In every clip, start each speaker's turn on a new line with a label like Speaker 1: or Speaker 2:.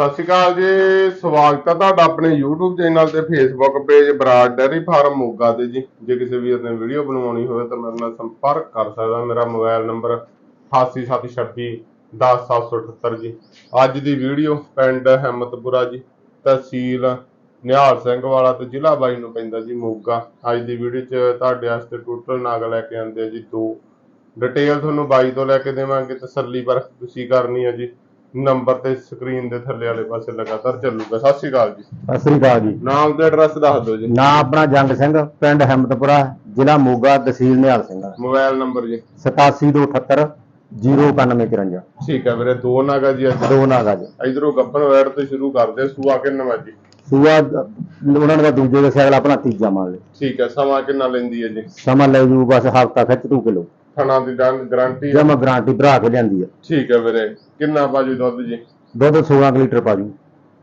Speaker 1: ਸਤਿ ਸ਼੍ਰੀ ਅਕਾਲ ਜੀ, ਸਵਾਗਤ ਹੈ ਤੁਹਾਡਾ ਆਪਣੇ YouTube ਚੈਨਲ ਤੇ Facebook page Brar dairy farm Moga ਤੇ ਜੀ। ਜੇ ਕਿਸੇ ਵੀਰ ਨੇ ਵੀਡੀਓ ਬਣਵਾਉਣੀ ਹੋਵੇ ਤਾਂ ਮੇਰੇ ਨਾਲ ਸੰਪਰਕ ਕਰ ਸਕਦਾ, ਮੇਰਾ ਮੋਬਾਈਲ ਨੰਬਰ 8876 10778 ਜੀ। ਅੱਜ ਦੀ ਵੀਡੀਓ ਪਿੰਡ ਹਿੰਮਤਪੁਰਾ ਜੀ, ਤਹਿਸੀਲ ਨਿਹਾਲ ਸਿੰਘ ਵਾਲਾ ਤੇ ਜ਼ਿਲ੍ਹਾ ਬਾਈ ਨੂੰ ਪੈਂਦਾ ਜੀ ਮੋਗਾ। ਅੱਜ ਦੀ ਵੀਡੀਓ 'ਚ ਤੁਹਾਡੇ ਵਾਸਤੇ ਟੋਟਲ ਨਾਗ ਲੈ ਕੇ ਆਂਦੇ ਆ ਜੀ ਦੋ। ਡਿਟੇਲ ਤੁਹਾਨੂੰ ਬਾਈ ਤੋਂ ਲੈ ਕੇ ਦੇਵਾਂਗੇ ਤਸੱਲੀ ਪਰ ਤੁਸੀਂ ਕਰਨੀ ਹੈ ਜੀ। ਨੰਬਰ ਤੇ ਸਕਰੀਨ ਦੇ ਥੱਲੇ ਵਾਲੇ ਪਾਸੇ ਲਗਾਤਾਰ ਚੱਲੂਗਾ। ਸਤਿ ਸ਼੍ਰੀ ਅਕਾਲ ਜੀ।
Speaker 2: ਸਤਿ ਸ੍ਰੀ ਅਕਾਲ ਜੀ।
Speaker 1: ਨਾਮ ਤੇ ਐਡਰੈਸ ਦੱਸ ਦਿਓ ਜੀ।
Speaker 2: ਨਾਂ ਆਪਣਾ ਜੰਗ ਸਿੰਘ ਪਿੰਡ ਹਿੰਮਤਪੁਰਾ ਜ਼ਿਲ੍ਹਾ ਮੋਗਾ ਤਹਿਸੀਲ ਨਿਹਾਲ ਸਿੰਘ।
Speaker 1: ਮੋਬਾਈਲ ਨੰਬਰ ਜੀ।
Speaker 2: 8778 09153
Speaker 1: ਠੀਕ ਹੈ ਵੀਰੇ ਦੋ ਨਾਗਾ ਜੀ ਅੱਜ।
Speaker 2: ਦੋ ਨਾਗਾ ਜੀ।
Speaker 1: ਇਧਰੋਂ ਗੱਬਨ ਵੈੜ ਤੋਂ ਸ਼ੁਰੂ ਕਰਦੇ। ਸੂਆ ਕਿੰਨਾ ਜੀ?
Speaker 2: ਸੂਆ ਦ- ਉਹਨਾਂ ਤਾਂ ਦੂਜੇ ਦੇ ਸਾਈਕਲ ਆਪਣਾ ਤੀਜਾ ਮੰਨ ਲਿਆ
Speaker 1: ਠੀਕ ਹੈ ਸਮਾਂ ਕਿੰਨਾ ਲੈਂਦੀ ਹੈ ਜੀ?
Speaker 2: ਸਮਾਂ ਲੈ ਜੂ ਬਸ ਹਫਤਾ ਖਿੱਚ ਤੂ ਕਿਲੋ।
Speaker 1: ਥਣਾ ਦੀ ਗਾਰੰਟੀ
Speaker 2: ਜਮਾ ਗਾਰੰਟੀ ਭਰਾ ਕੇ ਲਿਆਂਦੀ ਆ।
Speaker 1: ਠੀਕ ਹੈ ਵੀਰੇ। ਕਿੰਨਾ ਬਾਜੂ ਦੁੱਧ ਜੀ?
Speaker 2: ਦੁੱਧ 16 ਕੁ ਲੀਟਰ ਪਾ ਜੂ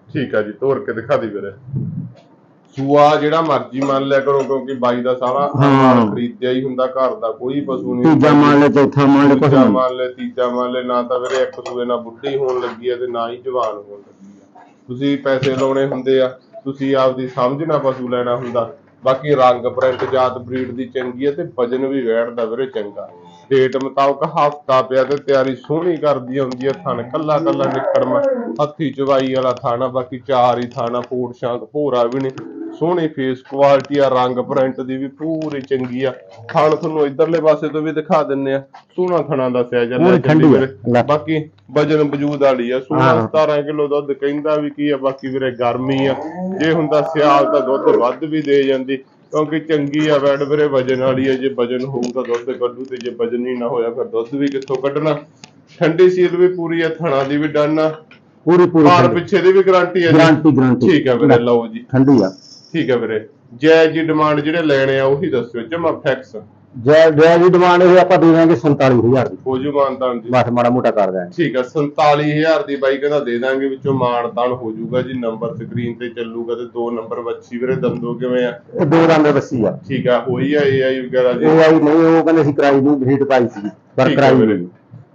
Speaker 1: ਠੀਕ ਹੈ ਜੀ ਤੋੜ ਕੇ ਦਿਖਾ ਦੀ ਵੀਰੇ। ਸੂਆ ਜਿਹੜਾ ਮਰਜ਼ੀ ਮੰਨ ਲਿਆ ਕਰੋ ਕਿਉਂਕਿ ਬਾਈ ਦਾ ਸਾਰਾ
Speaker 2: ਹਾਂ।
Speaker 1: ਖਰੀਦਿਆ ਹੀ ਹੁੰਦਾ ਘਰ ਦਾ ਕੋਈ ਪਸ਼ੂ ਨਹੀਂ
Speaker 2: ਤੀਜਾ ਮੰਨ ਲੈ ਚੌਥਾ ਮੰਨ ਲੈ ਨਹੀਂ।
Speaker 1: ਮੰਨ ਲੈ ਤੀਜਾ ਮੰਨ ਲੈ ਨਾ ਤਾਂ ਵੀਰੇ ਇੱਕ ਸੂਏ ਨਾਲ ਬੁੱਢੀ ਹੋਣ ਲੱਗੀ ਹੈ ਤੇ ਨਾ ਹੀ ਜਵਾਨ ਹੋਣ ਲੱਗੀ ਹੈ ਤੁਸੀਂ ਪੈਸੇ ਲਾਉਣੇ ਹੁੰਦੇ ਆ ਤੁਸੀਂ ਆਪਦੀ ਸਮਝ ਨਾਲ ਪਸ਼ੂ ਲੈਣਾ ਹੁੰਦਾ। ਬਾਕੀ ਰੰਗ ਪ੍ਰਿੰਟ ਜਾਤ ਬਰੀਡ ਦੀ ਚੰਗੀ ਹੈ ਤੇ ਵਜਨ ਵੀ ਵੈੜਦਾ ਵੀਰੇ ਚੰਗਾ। ਡੇਟ ਮੁਤਾਬਕ ਹਫਤਾ ਪਿਆ ਤੇ ਤਿਆਰੀ ਸੋਹਣੀ ਕਰਦੀ ਹੁੰਦੀ ਹੈ ਥਣ, ਕੱਲਾ ਕੱਲਾ ਨਿਕੜਮਾ ਹੱਥੀ ਚਵਾਈ ਵਾਲਾ ਥਾਣਾ, ਬਾਕੀ ਚਾਰ ਹੀ ਥਾਣਾ ਫੂਟ ਸ਼ਾਂਕ ਭੋਰਾ ਵੀ ਨਹੀਂ। ਸੋਹਣੀ ਫੇਸ ਕੁਆਲਿਟੀ ਆ ਰੰਗ ਪ੍ਰਿੰਟ ਦੀ ਵੀ ਪੂਰੀ ਚੰਗੀ ਆ। ਥਣ ਤੁਹਾਨੂੰ ਇਧਰਲੇ ਪਾਸੇ ਤੋਂ ਵੀ ਦਿਖਾ ਦਿੰਨੇ ਆ। ਸੋਹਣਾ ਥਣਾ ਦੱਸਿਆ ਜਾਂਦਾ। ਬਾਕੀ ਵਜਨ ਵਜੂਦ ਵਾਲੀ ਆ। ਸੋਹਣਾ
Speaker 2: ਹਾਂ।
Speaker 1: 17 ਕਿਲੋ ਦੁੱਧ ਕਹਿੰਦਾ ਵੀ ਕੀ ਆ ਬਾਕੀ ਵੀਰੇ ਗਰਮੀ ਆ। ਜੇ ਹੁੰਦਾ ਸਿਆਲ ਤਾਂ ਦੁੱਧ ਵੱਧ ਵੀ ਦੇ ਜਾਂਦੀ ਕਿਉਂਕਿ ਚੰਗੀ ਆ ਵੈਡ ਵੀਰੇ ਵਜਨ ਵਾਲੀ ਆ। ਜੇ ਵਜਨ ਹੋਊ ਤਾਂ ਦੁੱਧ ਕੱਢੂ ਤੇ ਜੇ ਵਜਨ ਹੀ ਨਾ ਹੋਇਆ ਫਿਰ ਦੁੱਧ ਵੀ ਕਿੱਥੋਂ ਕੱਢਣਾ? ਠੰਡੀ ਸੀਲ ਵੀ ਪੂਰੀ ਆ ਥਣਾ ਦੀ ਵੀ ਡਨ ਆ।
Speaker 2: ਪੂਰੀ ਪੂਰੀ
Speaker 1: ਭਾਰ ਪਿੱਛੇ ਦੀ ਵੀ ਗਾਰੰਟੀ ਆ
Speaker 2: ਗਾਰੰਟੀ ਗਾਰੰਟੀ।
Speaker 1: ਠੀਕ ਆ ਵੀਰੇ ਲਓ ਜੀ।
Speaker 2: ਠੰਡੀ ਆ।
Speaker 1: ਠੀਕ ਆ ਵੀਰੇ। ਜੈ ਜੀ ਡਿਮਾਂਡ ਜਿਹੜੇ ਲੈਣੇ ਆ ਉਹੀ ਦੱਸਿਓ। ਜਮਾ ਫੈਕਸ
Speaker 2: ਜੈ ਜੈ ਦੀ ਡਿਮਾਂਡ ਇਹ ਆਪਾਂ ਦੇ ਦਾਂਗੇ 47000 ਦੀ।
Speaker 1: ਹੋ ਜੂ ਮਾਨਤਾਨ ਜੀ।
Speaker 2: ਬਸ ਮਾੜਾ ਮੋਟਾ ਕਰ ਦਾਂਗੇ
Speaker 1: ਠੀਕ ਆ 47000 ਦੀ ਬਾਈ ਕਹਿੰਦਾ ਦੇ ਦਾਂਗੇ ਵਿੱਚੋਂ ਮਾਨਤਾਨ ਹੋ ਜਾਊਗਾ ਜੀ। ਨੰਬਰ ਸਕਰੀਨ ਤੇ ਚੱਲੂਗਾ ਤੇ ਦੋ ਨੰਬਰ ਬੱਚੀ ਵੀਰੇ ਦੰਦੋ ਕਿਵੇਂ ਆ?
Speaker 2: ਇਹ ਦੋ ਰੰਗ ਬੱਸੀ ਆ।
Speaker 1: ਠੀਕ ਆ ਹੋਈ ਆ ਏਆਈ ਵਗੈਰਾ ਜੀ?
Speaker 2: ਉਹ ਆਈ ਨਹੀਂ ਉਹ ਕਹਿੰਦੇ ਸੀ ਕਰਾਈ ਦੀ ਹੀਟ ਪਾਈ ਸੀ। ਪਰ
Speaker 1: ਠੀਕ ਆ
Speaker 2: ਕਰਾਈ
Speaker 1: ਵੀਰੇ।
Speaker 2: ਨਹੀਂ।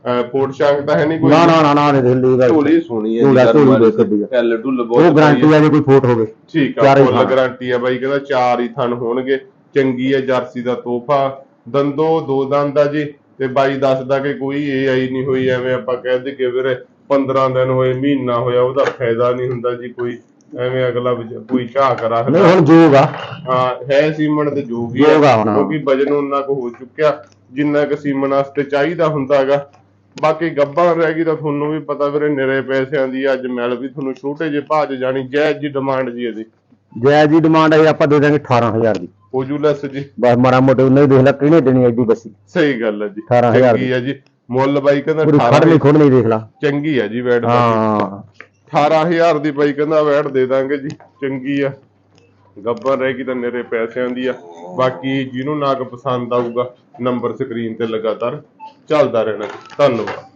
Speaker 1: ਪੋਰਟ ਸ਼ਾਂਕ ਤਾਂ ਹੈ ਨਹੀਂ ਕੋਈ।
Speaker 2: ਨਾ ਨਾ ਨਾ ਨਾ ਦੇ ਲਈ ਗਾ
Speaker 1: ਢੋਲੀ ਸੋਹਣੀ ਹੈ
Speaker 2: ਢੋਲਾ ਢੋਲੀ ਦੇਖ ਕੱਢੀ ਆ।
Speaker 1: ਐਲ ਢੁੱਲ
Speaker 2: ਉਹ
Speaker 1: ਬਹੁਤ
Speaker 2: ਗਾਰੰਟੀ ਆ ਜੇ ਕੋਈ ਫੋਟ ਹੋਵੇ।
Speaker 1: ਠੀਕ ਆ ਫੁੱਲ। ਗਾਰੰਟੀ ਆ ਬਾਈ ਕਹਿੰਦਾ ਚਾਰ ਹੀ ਥਣ ਹੋਣਗੇ। ਚੰਗੀ ਆ ਜਰਸੀ ਦਾ ਤੋਹਫਾ। ਦੰਦੋ ਦੋ ਦੰਦ ਆ ਜੀ। ਤੇ ਬਾਈ ਦੱਸਦਾ ਕਿ ਕੋਈ ਏਆਈ ਨਹੀਂ ਹੋਈ ਐਵੇਂ ਆਪਾਂ ਕਹਿ ਦਈਏ ਵੀਰੇ 15 ਦਿਨ ਹੋਏ ਮਹੀਨਾ ਹੋਇਆ ਉਹਦਾ ਫਾਇਦਾ ਨਹੀਂ ਹੁੰਦਾ ਜੀ ਕੋਈ। ਐਵੇਂ ਅਗਲਾ ਕੋਈ ਝਾਕ
Speaker 2: ਨਹੀਂ
Speaker 1: ਰੱਖਦਾ
Speaker 2: ਹੁਣ ਜੋਗ ਆ।
Speaker 1: ਹਾਂ ਹੈ ਸੀਮਨ ਤੇ ਜੋਗੀ
Speaker 2: ਹੁਣ।
Speaker 1: ਕਿਉਂਕਿ ਵਜਨ ਉਹਨਾਂ ਕੋ ਹੋ ਚੁੱਕਿਆ। ਜਿੰਨਾ ਕੁ ਸੀਮਨ ਵਾਸਤੇ ਚਾਹੀਦਾ ਹੁੰਦਾ ਹੈਗਾ। ਬਾਕੀ ਗੱਬਾਂ ਰਹਿ ਗਈ ਤਾਂ ਤੁਹਾਨੂੰ ਵੀ ਪਤਾ ਵੀਰੇ ਨਿਰੇ ਪੈਸਿਆਂ ਦੀ ਅੱਜ ਮਿਲ ਵੀ ਤੁਹਾਨੂੰ ਛੋਟੇ ਜਿਹੇ ਭਾਅ 'ਚ ਜਾਣੀ ਜੈ ਜੀ ਡਿਮਾਂਡ ਜੀ ਇਹਦੀ।
Speaker 2: ਜੈ ਜੀ ਡਿਮਾਂਡ ਹੈ ਆਪਾਂ ਦੇ ਦਾਂਗੇ 18000 ਦੀ।
Speaker 1: ਹੋ ਜੂ। ਲੈਸ ਜੀ
Speaker 2: ਬਸ ਮਾੜਾ ਮੋਟਾ ਉਹਨੇ ਦੇਖ ਲੈ ਕਿਹਨੇ ਦੇਣੀ ਐਡੀ ਬੱਸੀ।
Speaker 1: ਸਹੀ ਗੱਲ ਹੈ ਜੀ।
Speaker 2: 18,000
Speaker 1: ਚੰਗੀ ਹੈ ਜੀ। ਮੁੱਲ ਬਾਈ ਕਹਿੰਦਾ
Speaker 2: ਪੂਰੀ
Speaker 1: 18
Speaker 2: ਖੜਨੀ ਖੁੜਨੀ ਦੇਖ ਲਾ।
Speaker 1: ਚੰਗੀ ਹੈ ਜੀ ਵੈਟ
Speaker 2: ਹਾਂ।
Speaker 1: 18000 ਦੀ ਬਾਈ ਕਹਿੰਦਾ ਵੈਟ ਦੇ ਦਾਂਗੇ ਜੀ। ਚੰਗੀ ਆ। ਗੱਬਰ ਰਹਿ ਗਈ ਤਾਂ ਨਿਰੇ ਪੈਸਿਆਂ ਦੀ ਆ। ਬਾਕੀ ਜਿਹਨੂੰ ਨਾਗ ਪਸੰਦ ਆਊਗਾ ਨੰਬਰ ਸਕਰੀਨ ਤੇ ਲਗਾਤਾਰ। ਚੱਲਦਾ ਰਹਿਣਾ ਜੀ। ਧੰਨਵਾਦ